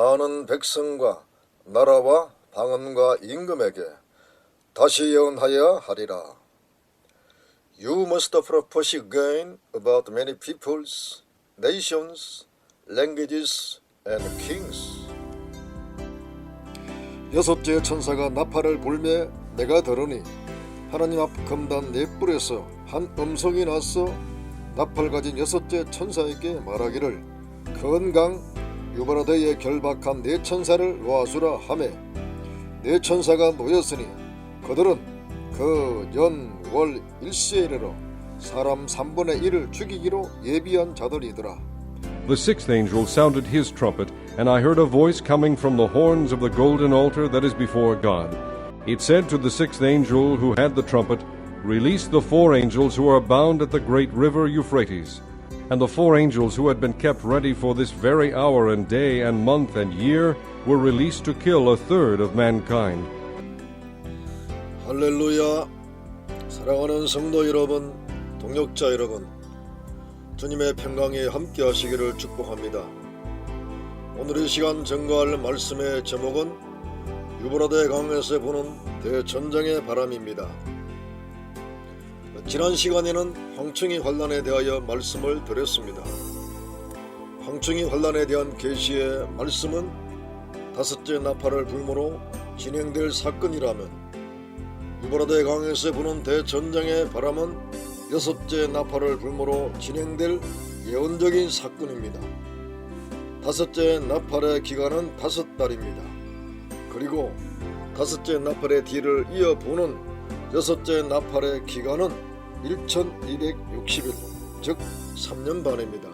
많은 백성과 나라와 방언과 임금에게 다시 예언하여 하리라. You must prophecy again about many peoples, nations, languages, and kings. 여섯째 천사가 나팔을 불매 내가 들으니 하나님 앞 금단 네 뿔에서 한 음성이 나서 나팔 가진 여섯째 천사에게 말하기를 건강 유바라드에 결박한 네 천사를 놓아주라 하매 네 천사가 놓였으니 그들은 그 연 월 일시에 이르러 사람 3분의 1을 죽이기로 예비한 자들이더라 The sixth angel sounded his trumpet, and I heard a voice coming from the horns of the golden altar that is before God. It said to the sixth angel who had the trumpet, Release the four angels who are bound at the great river Euphrates. And the four angels who had been kept ready for this very hour and day and month and year were released to kill a third of mankind. 할렐루야 사랑하는 성도 여러분 동역자 여러분 주님의 평강이 함께 하시기를 축복합니다 오늘 이 시간 전가할 말씀의 제목은 유브라데 강에서 부는 대전쟁의 바람입니다 지난 시간에는 황충이 환란에 대하여 말씀을 드렸습니다 황충이 환란에 대한 계시의 말씀은 다섯째 나팔을 불모로 진행될 사건이라면 유브라데 강에서 부는 대전쟁의 바람은 여섯째 나팔을 불모로 진행될 예언적인 사건입니다. 다섯째 나팔의 기간은 다섯 달입니다. 그리고 다섯째 나팔의 뒤를 이어보는 여섯째 나팔의 기간은 1260일, 즉 3년 반입니다.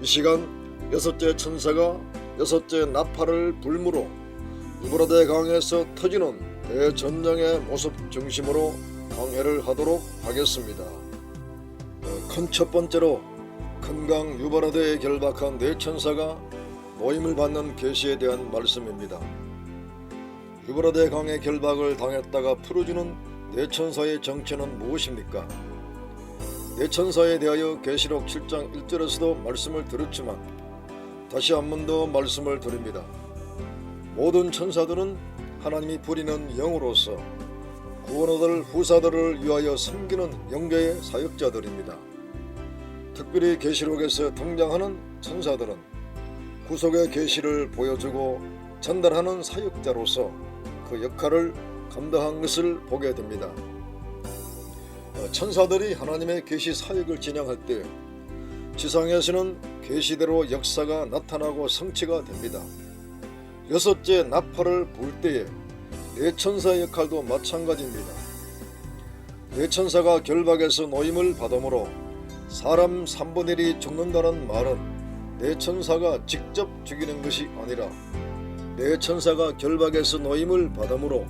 이 시간 여섯째 천사가 여섯째 나팔을 불무로 유브라데 강에서 터지는 대전쟁의 모습 중심으로 강해를 하도록 하겠습니다. 큰 첫 번째로 큰강 유바라드에 결박한 네 천사가 모임을 받는 계시에 대한 말씀입니다. 유바라드 강의 결박을 당했다가 풀어주는 네 천사의 정체는 무엇입니까? 네 천사에 대하여 계시록 7장 1절에서도 말씀을 들었지만 다시 한 번 더 말씀을 드립니다. 모든 천사들은 하나님이 부리는 영으로서 구원 얻을 후사들을 위하여 섬기는 영계의 사역자들입니다. 특별히 계시록에서 등장하는 천사들은 구속의 계시를 보여주고 전달하는 사역자로서 그 역할을 감당한 것을 보게 됩니다. 어, 천사들이 하나님의 계시 사역을 진행할 때 지상에서는 계시대로 역사가 나타나고 성취가 됩니다. 여섯째 나팔을 불 때에 내천사 역할도 마찬가지입니다. 내천사가 결박에서 노임을 받음으로 사람 3분의 1이 죽는다는 말은 내천사가 직접 죽이는 것이 아니라 내천사가 결박에서 노임을 받음으로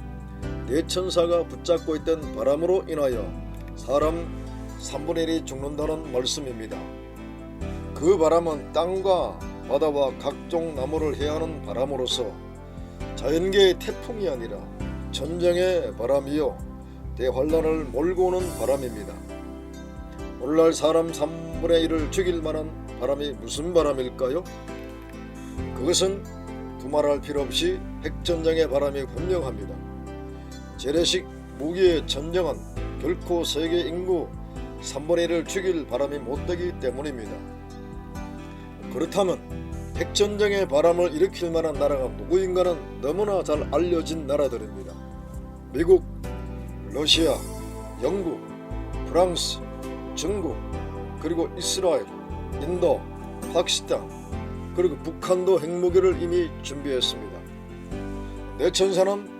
내천사가 붙잡고 있던 바람으로 인하여 사람 3분의 1이 죽는다는 말씀입니다. 그 바람은 땅과 바다와 각종 나무를 해하는 바람으로서 자연계의 태풍이 아니라 전쟁의 바람이요 대환란을 몰고 오는 바람입니다. 오늘날 사람 3분의 1을 죽일 만한 바람이 무슨 바람일까요? 그것은 두말할 필요 없이 핵전쟁의 바람이 분명합니다. 재래식 무기의 전쟁은 결코 세계 인구 3분의 1을 죽일 바람이 못되기 때문입니다. 그렇다면 핵전쟁의 바람을 일으킬 만한 나라가 누구인가는 너무나 잘 알려진 나라들입니다. 미국, 러시아, 영국, 프랑스, 중국, 그리고 이스라엘, 인도, 파키스탄, 그리고 북한도 핵무기를 이미 준비했습니다. 내천사는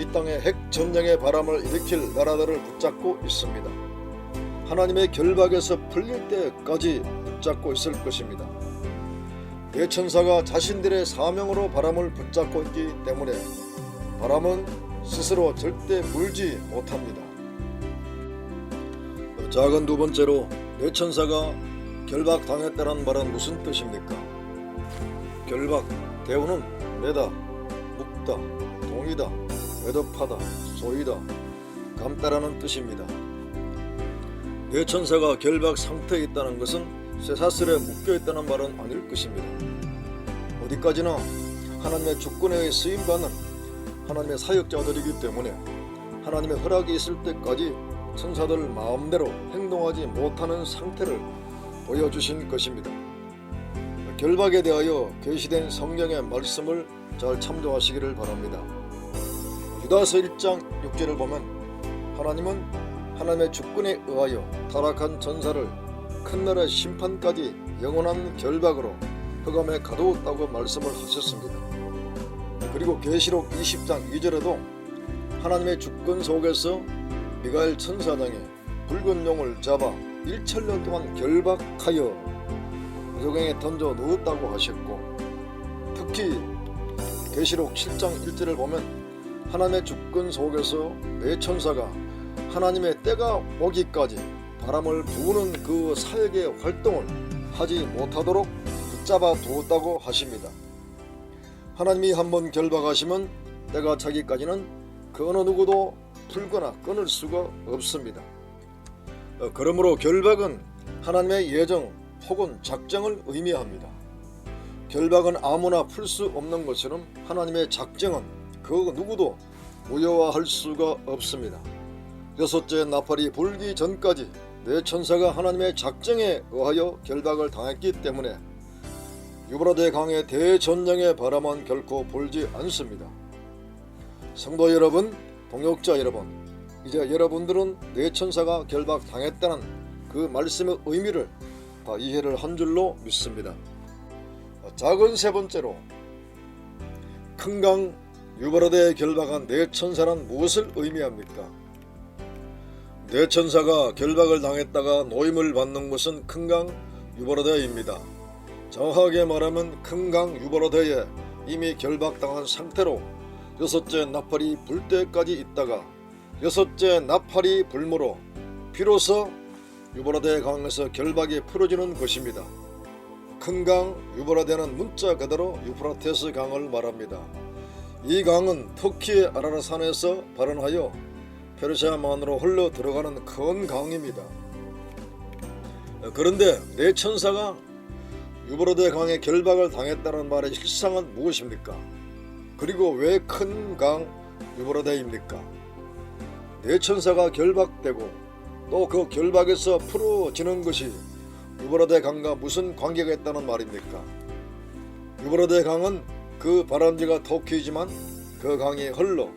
이 땅에 핵전쟁의 바람을 일으킬 나라들을 붙잡고 있습니다. 하나님의 결박에서 풀릴 때까지 붙잡고 있을 것입니다. 대천사가 자신들의 사명으로 바람을 붙잡고 있기 때문에 바람은 스스로 절대 물지 못합니다. 작은 두 번째로 대천사가 결박당했다는 말은 무슨 뜻입니까? 결박, 대우는 매다, 묶다, 동이다, 외덮하다, 소이다, 감다라는 뜻입니다. 대천사가 결박 상태에 있다는 것은 쇠사슬에 묶여 있다는 말은 아닐 것입니다. 어디까지나 하나님의 주권에 쓰임받는 하나님의 사역자들이기 때문에 하나님의 허락이 있을 때까지 천사들 마음대로 행동하지 못하는 상태를 보여주신 것입니다. 결박에 대하여 계시된 성경의 말씀을 잘 참조하시기를 바랍니다. 유다서 1장 6절을 보면 하나님은 하나님의 주권에 의하여 타락한 전사를 큰 나라의 심판까지 영원한 결박으로 흑암에 가두었다고 말씀을 하셨습니다. 그리고 계시록 20장 2절에도 하나님의 주권 속에서 미가엘 천사장이 붉은 용을 잡아 1천년 동안 결박하여 요경에 던져 놓았다고 하셨고 특히 계시록 7장 1절을 보면 하나님의 주권 속에서 내 천사가 하나님의 때가 오기까지 바람을 부는 그 사역의 활동을 하지 못하도록 붙잡아 두었다고 하십니다. 하나님이 한번 결박하시면 때가 차기까지는 그 어느 누구도 풀거나 끊을 수가 없습니다. 어, 그러므로 결박은 하나님의 예정 혹은 작정을 의미합니다. 결박은 아무나 풀 수 없는 것처럼 하나님의 작정은 그 누구도 무효화할 수가 없습니다. 여섯째 나팔이 불기 전까지 내 천사가 하나님의 작정에 의하여 결박을 당했기 때문에 유브라데 강의 대전쟁의 바람은 결코 불지 않습니다. 성도 여러분, 동역자 여러분, 이제 여러분들은 내 천사가 결박 당했다는 그 말씀의 의미를 다 이해를 한 줄로 믿습니다. 작은 세 번째로 큰강 유브라데에 결박한 내 천사란 무엇을 의미합니까? 내 천사가 결박을 당했다가 노임을 받는 곳은 큰강 유브라데입니다. 정확하게 말하면 큰강 유브라데에 이미 결박당한 상태로 여섯째 나팔이 불 때까지 있다가 여섯째 나팔이 불므로 비로소 유브라데 강에서 결박이 풀어지는 것입니다. 큰 강 유브라데는 문자 그대로 유프라테스 강을 말합니다. 이 강은 터키의 아라라산에서 발원하여 페르시아만으로 흘러 들어가는 큰 강입니다. 그런데 내 천사가 유브라데 강에 결박을 당했다는 말의 실상은 무엇입니까? 그리고 왜 큰 강 유브라데입니까? 내 천사가 결박되고 또 그 결박에서 풀어지는 것이 유브라데 강과 무슨 관계가 있다는 말입니까? 유브라데 강은 그 바람지가 터키이지만 그 강이 흘러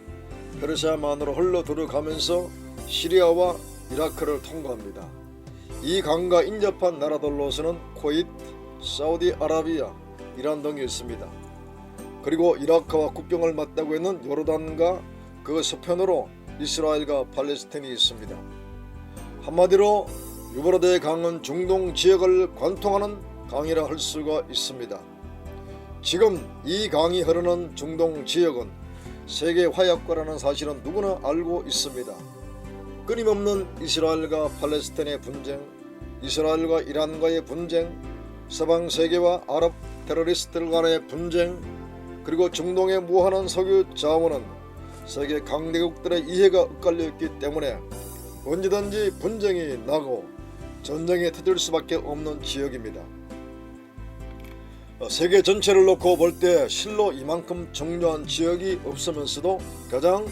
페르시아만으로 흘러 들어가면서 시리아와 이라크를 통과합니다. 이 강과 인접한 나라들로서는 코이트, 사우디아라비아, 이란 등이 있습니다. 그리고 이라크와 국경을 맞대고 있는 요르단과 그 서편으로 이스라엘과 팔레스틴이 있습니다. 한마디로 유브라데 강은 중동 지역을 관통하는 강이라 할 수가 있습니다. 지금 이 강이 흐르는 중동 지역은 세계 화약과라는 사실은 누구나 알고 있습니다. 끊임없는 이스라엘과 팔레스틴의 분쟁, 이스라엘과 이란과의 분쟁, 서방 세계와 아랍 테러리스트들 간의 분쟁, 그리고 중동의 무한한 석유 자원은 세계 강대국들의 이해가 엇갈려 있기 때문에 언제든지 분쟁이 나고 전쟁이 터질 수밖에 없는 지역입니다. 어, 세계 전체를 놓고 볼 때 실로 이만큼 중요한 지역이 없으면서도 가장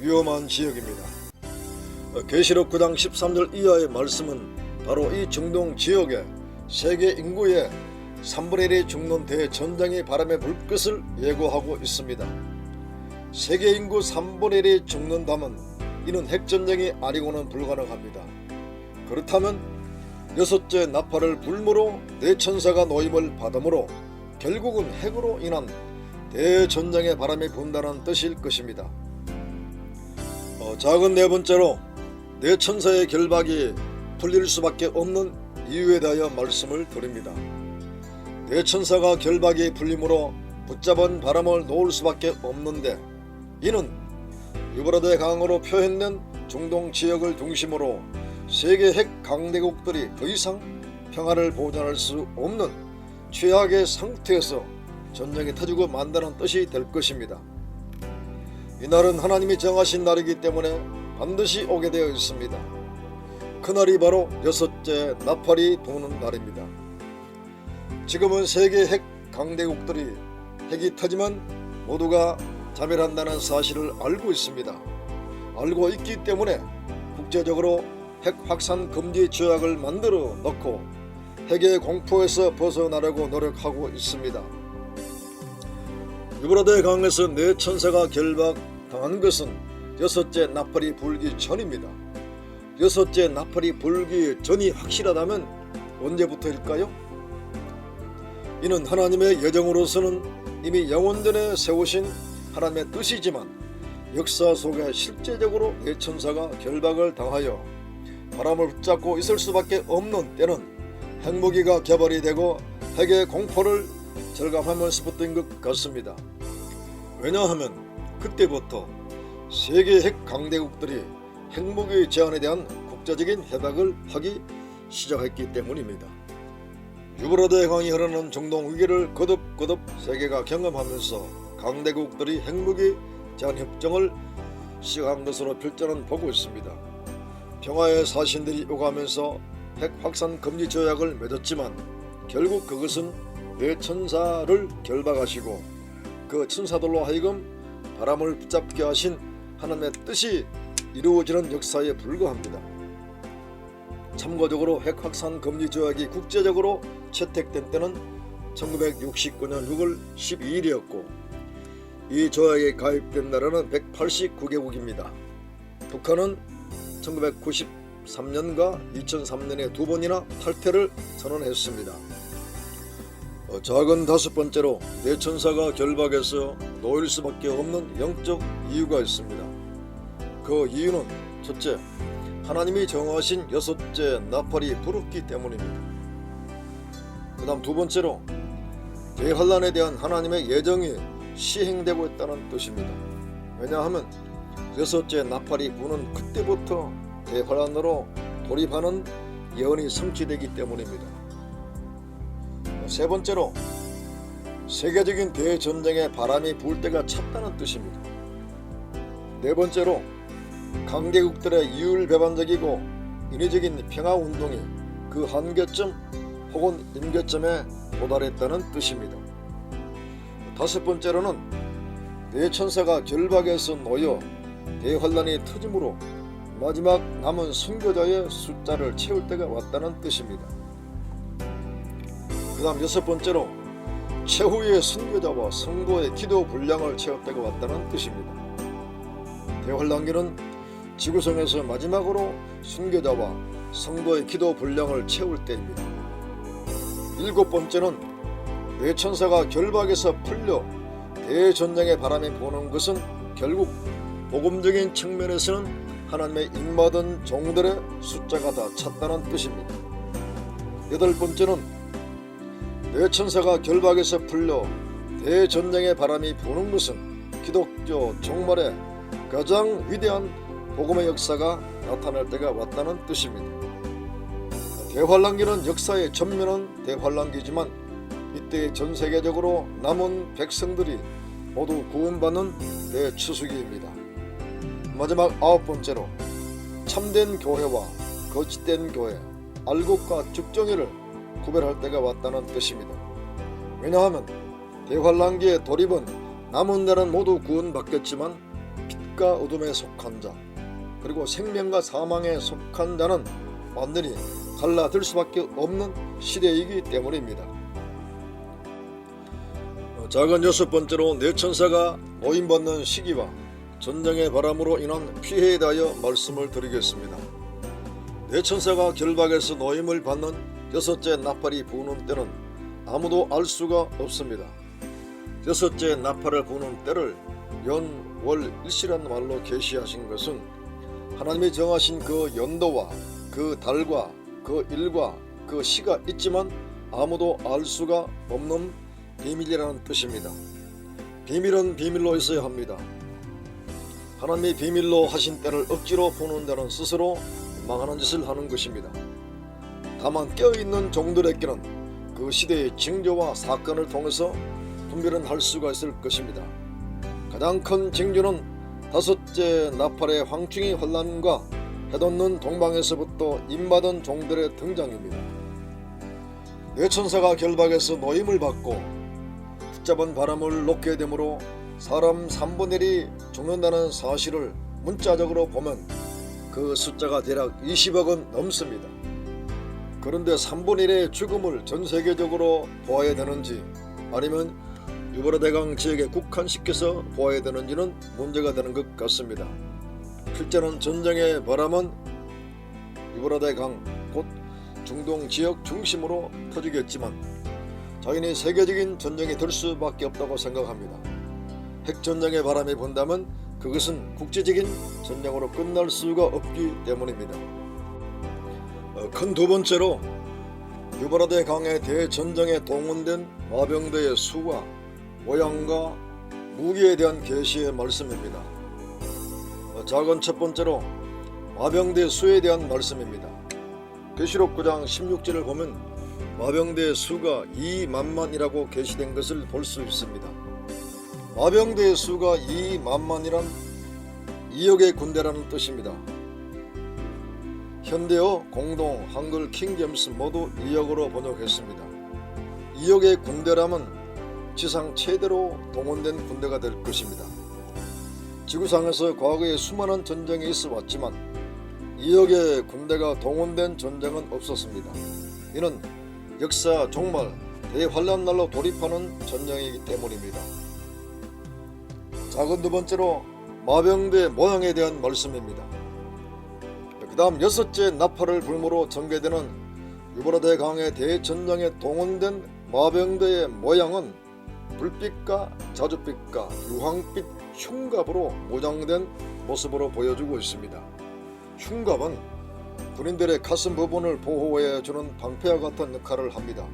위험한 지역입니다. 어, 계시록 9장 13절 이하의 말씀은 바로 이 중동 지역에 세계 인구의 3분의 1이 죽는 대전쟁이 바람에 불 것을 예고하고 있습니다. 세계 인구 3분의 1이 죽는다면 이는 핵전쟁이 아니고는 불가능합니다. 그렇다면 여섯째 나팔을 불므로 대천사가 노임을 받음으로 결국은 핵으로 인한 대전쟁의 바람이 분다는 뜻일 것입니다. 어, 작은 네 번째로 대천사의 결박이 풀릴 수밖에 없는 이유에 대하여 말씀을 드립니다. 대천사가 결박이 풀림으로 붙잡은 바람을 놓을 수밖에 없는데 이는 유브라데 강으로 표현된 중동 지역을 중심으로 세계 핵 강대국들이 더 이상 평화를 보존할 수 없는 최악의 상태에서 전쟁이 터지고 만다는 뜻이 될 것입니다. 이날은 하나님이 정하신 날이기 때문에 반드시 오게 되어 있습니다. 그날이 바로 여섯째 나팔이 도는 날입니다. 지금은 세계 핵 강대국들이 핵이 터지면 모두가 자멸한다는 사실을 알고 있습니다. 알고 있기 때문에 국제적으로 핵 확산 금지 조약을 만들어 넣고 핵의 공포에서 벗어나려고 노력하고 있습니다. 유브라데 강에서 네 천사가 결박당한 것은 여섯째 나팔이 불기 전입니다. 여섯째 나팔이 불기 전이 확실하다면 언제부터일까요? 이는 하나님의 예정으로서는 이미 영원전에 세우신 하나님의 뜻이지만 역사 속에 실제적으로 네 천사가 결박을 당하여 바람을 붙잡고 있을 수밖에 없는 때는 핵무기가 개발이 되고 핵의 공포를 절감하면서 부터인 것 같습니다. 왜냐하면 그때부터 세계 핵 강대국들이 핵무기 제한에 대한 국제적인 협약을 하기 시작했기 때문입니다. 유브라데 강이 흐르는 중동 위기를 거듭거듭 세계가 경험하면서 강대국들이 핵무기 제한 협정을 시작한 것으로 필자는 보고 있습니다. 평화의 사신들이 오가면서 핵 확산 금지 조약을 맺었지만 결국 그것은 내 천사를 결박하시고 그 천사들로 하여금 바람을 붙잡게 하신 하나님의 뜻이 이루어지는 역사에 불과합니다. 참고적으로 핵 확산 금지 조약이 국제적으로 채택된 때는 1969년 6월 12일이었고 이 조약에 가입된 나라는 189개국입니다. 북한은 1993년과 2003년에 두 번이나 탈퇴를 선언했습니다. 어, 작은 다섯 번째로 내천사가 결박에서 놓일 수밖에 없는 영적 이유가 있습니다. 그 이유는 첫째, 하나님이 정하신 여섯째 나팔이 부럽기 때문입니다. 그 다음 두 번째로 대환란에 대한 하나님의 예정이 시행되고 있다는 뜻입니다. 왜냐하면 여섯째 나팔이 부는 그때부터 대환란으로 돌입하는 예언이 성취되기 때문입니다. 세 번째로 세계적인 대전쟁의 바람이 불 때가 찼다는 뜻입니다. 네 번째로 강대국들의 이율배반적이고 인위적인 평화운동이 그 한계점 혹은 임계점에 도달했다는 뜻입니다. 다섯 번째로는 대천사가 결박에서 놓여 대환란이 터짐으로 마지막 남은 선교자의 숫자를 채울 때가 왔다는 뜻입니다. 그 다음 여섯 번째로 최후의 선교자와 성도의 기도 분량을 채울 때가 왔다는 뜻입니다. 대환란기는 지구성에서 마지막으로 순교자와 성도의 기도 분량을 채울 때입니다. 일곱 번째는 뇌천사가 결박에서 풀려 대전쟁의 바람이 부는 것은 결국 복음적인 측면에서는 하나님의 입맞은 종들의 숫자가 다 찼다는 뜻입니다. 여덟 번째는 뇌천사가 결박에서 풀려 대전쟁의 바람이 부는 것은 기독교 종말의 가장 위대한 복음의 역사가 나타날 때가 왔다는 뜻입니다. 대환란기는 역사의 전면은 대환란기지만 이때 전 세계적으로 남은 백성들이 모두 구원받는 대추수기입니다. 마지막 아홉 번째로 참된 교회와 거짓된 교회, 알곡과 죽정이를 구별할 때가 왔다는 뜻입니다. 왜냐하면 대환란기의 돌입은 남은 자는 모두 구원받겠지만 빛과 어둠에 속한 자, 그리고 생명과 사망에 속한 자는 완전히 갈라들 수밖에 없는 시대이기 때문입니다. 어, 작은 여섯 번째로 내 천사가 노임받는 시기와 전쟁의 바람으로 인한 피해에 대하여 말씀을 드리겠습니다. 내 천사가 결박에서 노임을 받는 여섯째 나팔이 부는 때는 아무도 알 수가 없습니다. 여섯째 나팔을 부는 때를 연, 월, 일시라는 말로 계시하신 것은 하나님이 정하신 그 연도와 그 달과 그 일과 그 시가 있지만 아무도 알 수가 없는 비밀이라는 뜻입니다. 비밀은 비밀로 있어야 합니다. 하나님이 비밀로 하신 때를 억지로 보는 자는 스스로 망하는 짓을 하는 것입니다. 다만 깨어있는 종들에게는 그 시대의 징조와 사건을 통해서 분별은 할 수가 있을 것입니다. 가장 큰 징조는 다섯째 나팔의 황충이 환란과 해돋는 동방에서부터 임받은 종들의 등장입니다. 뇌천사가 결박에서 노임을 받고 붙잡은 바람을 놓게 되므로 사람 3분의 1이 죽는다는 사실을 문자적으로 보면 그 숫자가 대략 20억은 넘습니다. 그런데 3분의 1의 죽음을 전 세계적으로 보아야 되는지 아니면 유보라 대강 지역에 국한시켜서 보아야 되는지는 문제가 되는 것 같습니다. 필자는 전쟁의 바람은 유보라 대강 곧 중동 지역 중심으로 터지겠지만 자연히 세계적인 전쟁이 될 수밖에 없다고 생각합니다. 핵 전쟁의 바람이 분다면 그것은 국제적인 전쟁으로 끝날 수가 없기 때문입니다. 어, 큰두 번째로 유브라데 강의 대전쟁에 동원된 마병대의 수가 모양과 무기에 대한 계시의 말씀입니다. 어, 작은 첫 번째로 마병대 수에 대한 말씀입니다. 계시록 9장 16절을 보면 마병대의 수가 2만만이라고 계시된 것을 볼 수 있습니다. 마병대의 수가 2만만이란 2억의 군대라는 뜻입니다. 현대어 공동 한글 킹잼스 모두 2억으로 번역했습니다. 2억의 군대라면 지상 최대로 동원된 군대가 될 것입니다. 지구상에서 과거에 수많은 전쟁이 있어 왔지만 2억의 군대가 동원된 전쟁은 없었습니다. 이는 역사 종말 대환란 날로 돌입하는 전쟁이기 때문입니다. 작은 두 번째로 마병대 모양에 대한 말씀입니다. 그 다음 여섯째 나팔을 불무로 전개되는 유보라대 강의 대전장에 동원된 마병대의 모양은 불빛과 자줏빛과 유황빛 흉갑으로 무장된 모습으로 보여주고 있습니다. 흉갑은 군인들의 가슴 부분을 보호해 주는 방패와 같은 역할을 합니다.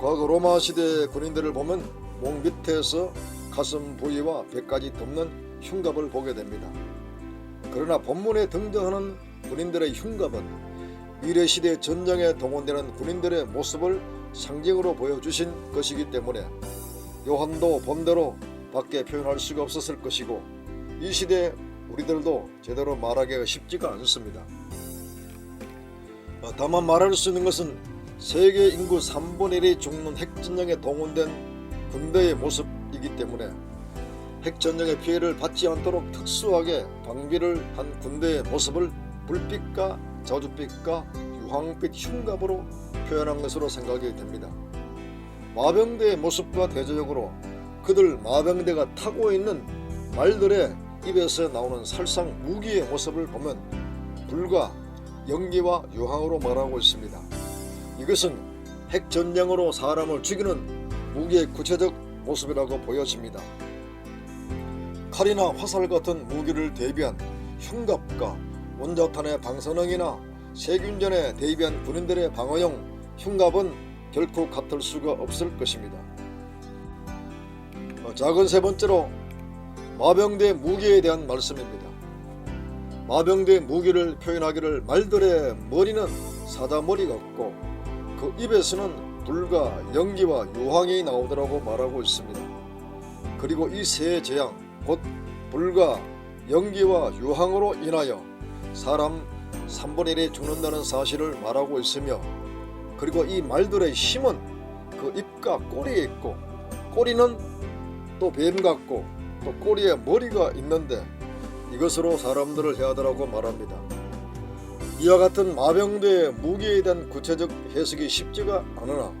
과거 로마 시대 군인들을 보면 목 밑에서 가슴 부위와 배까지 덮는 흉갑을 보게 됩니다. 그러나 본문에 등장하는 군인들의 흉갑은 미래 시대 전쟁에 동원되는 군인들의 모습을 상징으로 보여주신 것이기 때문에 요한도 본대로 밖에 표현할 수가 없었을 것이고 이 시대 우리들도 제대로 말하기가 쉽지가 않습니다. 어, 다만 말할 수 있는 것은 세계 인구 3분의 1이 죽는 핵전쟁에 동원된 군대의 모습 이기 때문에 핵전쟁의 피해를 받지 않도록 특수하게 방비를 한 군대의 모습을 불빛과 저주빛과 유황빛 흉갑으로 표현한 것으로 생각이 됩니다. 마병대의 모습과 대조적으로 그들 마병대가 타고 있는 말들의 입에서 나오는 살상 무기의 모습을 보면 불과 연기와 유황으로 말하고 있습니다. 이것은 핵전쟁으로 사람을 죽이는 무기의 구체적 모습이라고 보여집니다. 칼이나 화살 같은 무기를 대비한 흉갑과 원자탄의 방사능이나 세균전에 대비한 군인들의 방어용 흉갑은 결코 같을 수가 없을 것입니다. 어, 작은 세 번째로 마병대 무기에 대한 말씀입니다. 마병대 무기를 표현하기를 말들의 머리는 사자머리 같고 그 입에서는 불과 연기와 유황이 나오더라고 말하고 있습니다. 그리고 이 세 재앙 곧 불과 연기와 유황으로 인하여 사람 3분의 1이 죽는다는 사실을 말하고 있으며 그리고 이 말들의 힘은 그 입과 꼬리에 있고 꼬리는 또 뱀 같고 또 꼬리에 머리가 있는데 이것으로 사람들을 해하더라고 말합니다. 이와 같은 마병대의 무기에 대한 구체적 해석이 쉽지가 않으나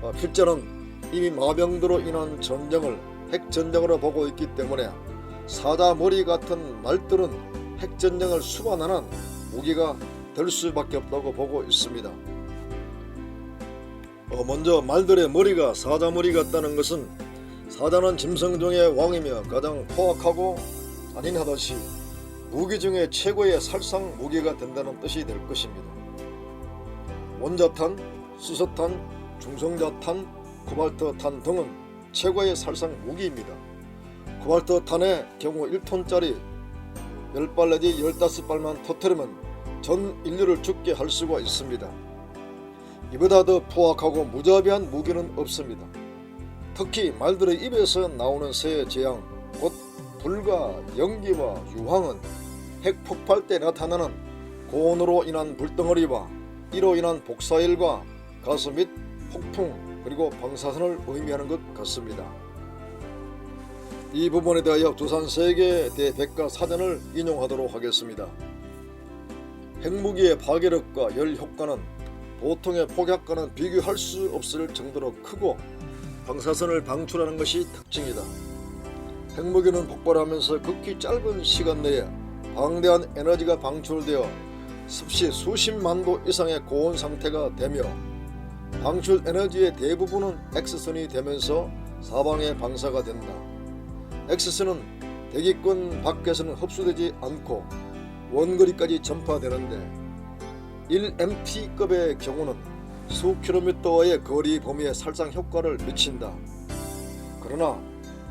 어, 필자는 이미 마병대로 인한 전쟁을 핵전쟁으로 보고 있기 때문에 사자 머리 같은 말들은 핵전쟁을 수반하는 무기가 될 수밖에 없다고 보고 있습니다. 어, 먼저 말들의 머리가 사자 머리 같다는 것은 사자는 짐승 중의 왕이며 가장 포악하고 잔인하듯이 무기 중에 최고의 살상 무기가 된다는 뜻이 될 것입니다. 원자탄, 수소탄, 중성자탄, 코발트탄 등은 최고의 살상 무기입니다. 코발트탄의 경우 1톤짜리 10발 내지 15발만 터뜨리면 전 인류를 죽게 할 수가 있습니다. 이보다 더 포악하고 무자비한 무기는 없습니다. 특히 말들의 입에서 나오는 새 재앙, 곧 불과 연기와 유황은 핵 폭발 때 나타나는 고온으로 인한 불덩어리와 이로 인한 복사열과 가스 및 폭풍 그리고 방사선을 의미하는 것 같습니다. 이 부분에 대하여 두산 세계 대백과 사전을 인용하도록 하겠습니다. 핵무기의 파괴력과 열 효과는 보통의 폭약과는 비교할 수 없을 정도로 크고 방사선을 방출하는 것이 특징이다. 핵무기는 폭발하면서 극히 짧은 시간 내에 방대한 에너지가 방출되어 습시 수십만 도 이상의 고온 상태가 되며 방출 에너지의 대부분은 X선이 되면서 사방에 방사가 된다. X선은 대기권 밖에서는 흡수되지 않고 원거리까지 전파되는데 1MT급의 경우는 수 킬로미터의 거리 범위에 살상 효과를 미친다. 그러나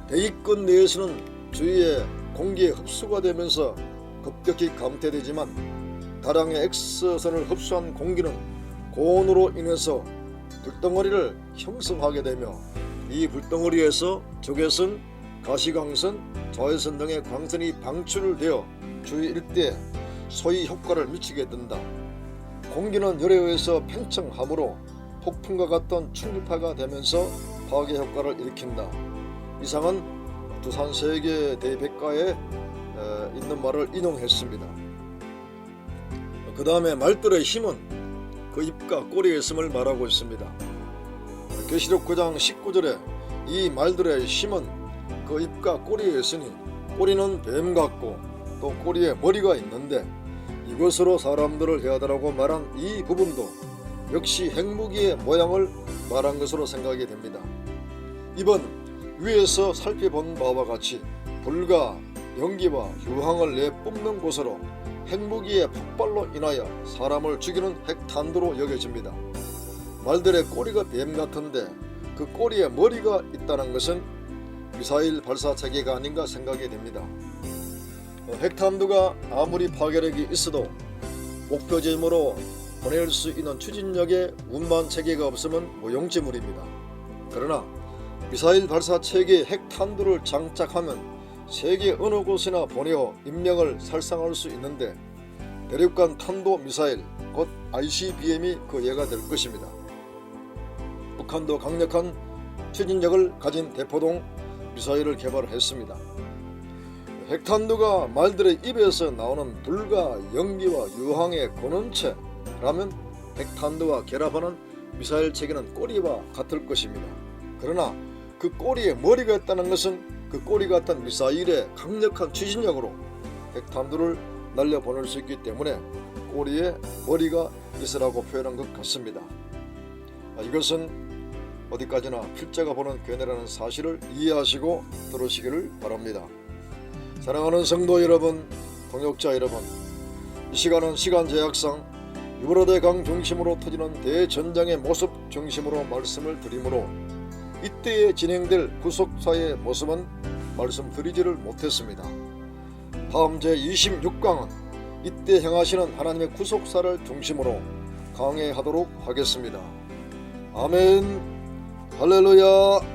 대기권 내에서는 주위에 공기에 흡수가 되면서 급격히 감퇴되지만 다량의 X선을 흡수한 공기는 고온으로 인해서 불덩어리를 형성하게 되며 이 불덩어리에서 적외선, 가시광선, 자외선 등의 광선이 방출되어 주위 일대에 소위 효과를 미치게 된다. 공기는 열에 의해서 팽창하므로 폭풍과 같던 충격파가 되면서 파괴 효과를 일으킨다. 이상은 두산 세계 대백과에 에, 있는 말을 인용했습니다. 그 다음에 말들의 힘은 그 입과 꼬리에 있음을 말하고 있습니다. 계시록 9장 19절에 이 말들의 힘은 그 입과 꼬리에 있으니 꼬리는 뱀 같고 또 꼬리에 머리가 있는데 이것으로 사람들을 해하더라고 말한 이 부분도 역시 핵무기의 모양을 말한 것으로 생각이 됩니다. 이번 위에서 살펴본 바와 같이 불과 연기와 유황을 내뿜는 곳으로 핵무기의 폭발로 인하여 사람을 죽이는 핵탄두로 여겨집니다. 말들의 꼬리가 뱀 같은데 그 꼬리에 머리가 있다는 것은 미사일 발사 체계가 아닌가 생각이 됩니다. 어, 핵탄두가 아무리 파괴력이 있어도 목표지점으로 보낼 수 있는 추진력의 운반 체계가 없으면 무용지물입니다. 그러나 미사일 발사 체계에 핵탄두를 장착하면 세계 어느 곳이나 보내어 인명을 살상할 수 있는데 대륙간 탄도 미사일 곧 ICBM이 그 예가 될 것입니다. 북한도 강력한 추진력을 가진 대포동 미사일을 개발했습니다. 핵탄두가 말들의 입에서 나오는 불과 연기와 유황의 근원체라면 핵탄두와 결합하는 미사일 체계는 꼬리와 같을 것입니다. 그러나 그 꼬리에 머리가 있다는 것은 그 꼬리 같은 미사일의 강력한 추진력으로 핵탄두를 날려보낼 수 있기 때문에 꼬리에 머리가 있으라고 표현한 것 같습니다. 아, 이것은 어디까지나 필자가 보는 견해라는 사실을 이해하시고 들으시기를 바랍니다. 사랑하는 성도 여러분, 동역자 여러분, 이 시간은 시간 제약상 유브라데 강 중심으로 터지는 대전장의 모습 중심으로 말씀을 드리므로 이때에 진행될 구속사의 모습은 말씀드리지를 못했습니다. 다음 제 26강은 이때 행하시는 하나님의 구속사를 중심으로 강해하도록 하겠습니다. 아멘 할렐루야